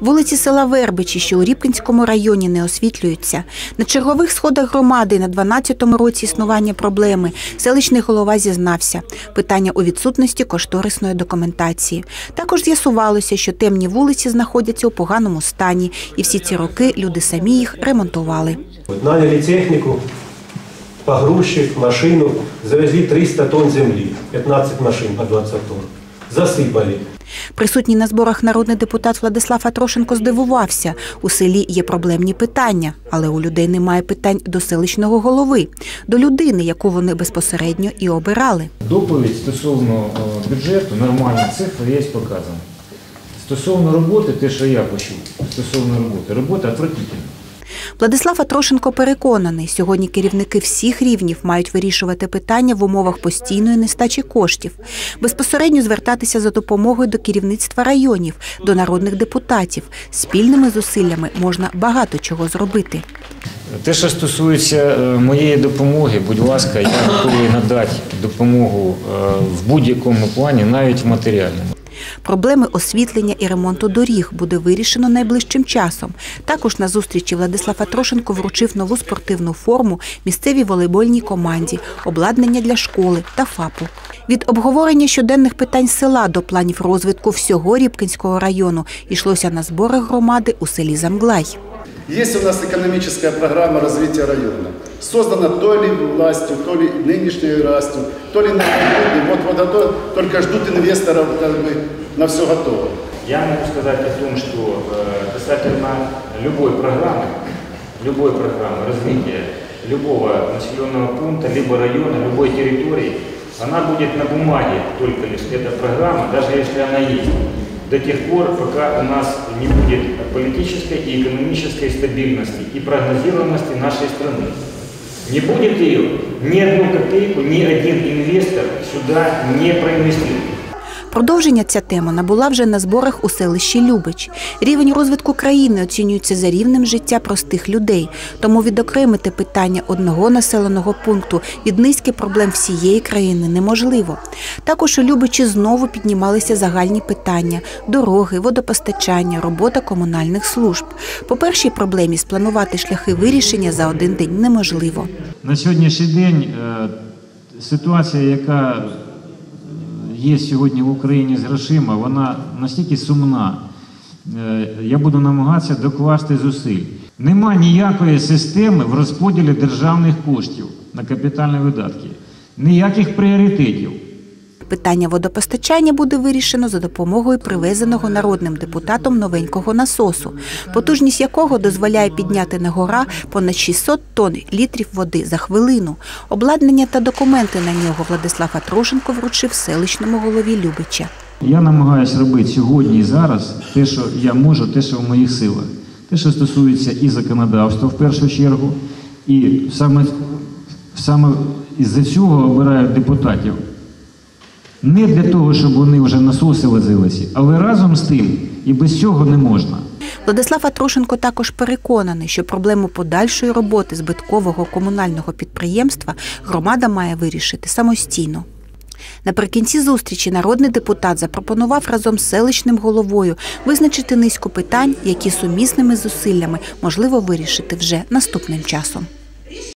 Вулиці села Вербичі, що у Рібкінському районі, не освітлюються. На чергових сходах громади на 12-му році існування проблеми селищний голова зізнався. Питання у відсутності кошторисної документації. Також з'ясувалося, що темні вулиці знаходяться у поганому стані, і всі ці роки люди самі їх ремонтували. Наняли технику, погрузчик, машину, завезли 300 тонн земли, 15 машин по 20 тонн. Засыпали. Присутній на зборах народний депутат Владислав Атрошенко здивувався. У селі є проблемні питання, але у людей немає питань до селищного голови, до людини, яку вони безпосередньо і обирали. Доповідь стосовно е, бюджету, нормальна цифра є показана. Стосовно роботи, те, що я почув, стосовно роботи, робота отвратительна. Владислав Атрошенко переконаний, сьогодні керівники всіх рівнів мають вирішувати питання в умовах постійної нестачі коштів, безпосередньо звертатися за допомогою до керівництва районів, до народних депутатів. Спільними зусиллями можна багато чого зробити. Те, що стосується е, моєї допомоги, будь ласка, я готовий надати допомогу е, в будь-якому плані, навіть в матеріальному. Проблеми освітлення і ремонту доріг буде вирішено найближчим часом. Також на зустрічі Владислав Атрошенко вручив нову спортивну форму місцевій волейбольній команді, обладнання для школи та ФАПу. Від обговорення щоденних питань села до планів розвитку всього Рібкінського району йшлося на зборах громади у селі Замглай. Есть у нас экономическая программа развития района. Создана то ли властью, то ли нынешней властью, то ли на Вот, вот это только ждут инвесторов, как бы на все готово. Я могу сказать о том, что э, касательно любой программы, любой программы развития любого населенного пункта, либо района, любой территории, она будет на бумаге только лишь эта программа, даже если она есть, До тех пор, пока у нас не будет политической и экономической стабильности и прогнозируемости нашей страны. Не будет ее, ни одну копейку, ни один инвестор сюда не проинвестирует. Продовження ця тема набула вже на зборах у селищі Любич. Рівень розвитку країни оцінюється за рівнем життя простих людей. Тому відокремити питання одного населеного пункту від низки проблем всієї країни неможливо. Також у Любичі знову піднімалися загальні питання: дороги, водопостачання, робота комунальних служб. По першій проблемі спланувати шляхи вирішення за один день неможливо. На сьогоднішній день е, ситуація, яка є сьогодні в Україні з грошима, вона настільки сумна. Е, Я буду намагатися докласти зусиль. Нема ніякої системи в розподілі державних коштів на капітальні видатки, ніяких пріоритетів. Питання водопостачання буде вирішено за допомогою привезеного народним депутатом новенького насосу, потужність якого дозволяє підняти на гора понад 600 тонн літрів води за хвилину. Обладнання та документи на нього Владислав Атрошенко вручив селищному голові Любича. Я намагаюся робити сьогодні і зараз те, що я можу, те, що в моїх силах. Те, що стосується і законодавства в першу чергу, і саме, саме із-за цього обирають депутатів. Не для того, щоб вони вже насоси возилися, але разом з тим і без цього не можна. Владислав Атрошенко також переконаний, що проблему подальшої роботи збиткового комунального підприємства громада має вирішити самостійно. Наприкінці зустрічі народний депутат запропонував разом з селищним головою визначити низку питань, які сумісними зусиллями можливо вирішити вже наступним часом.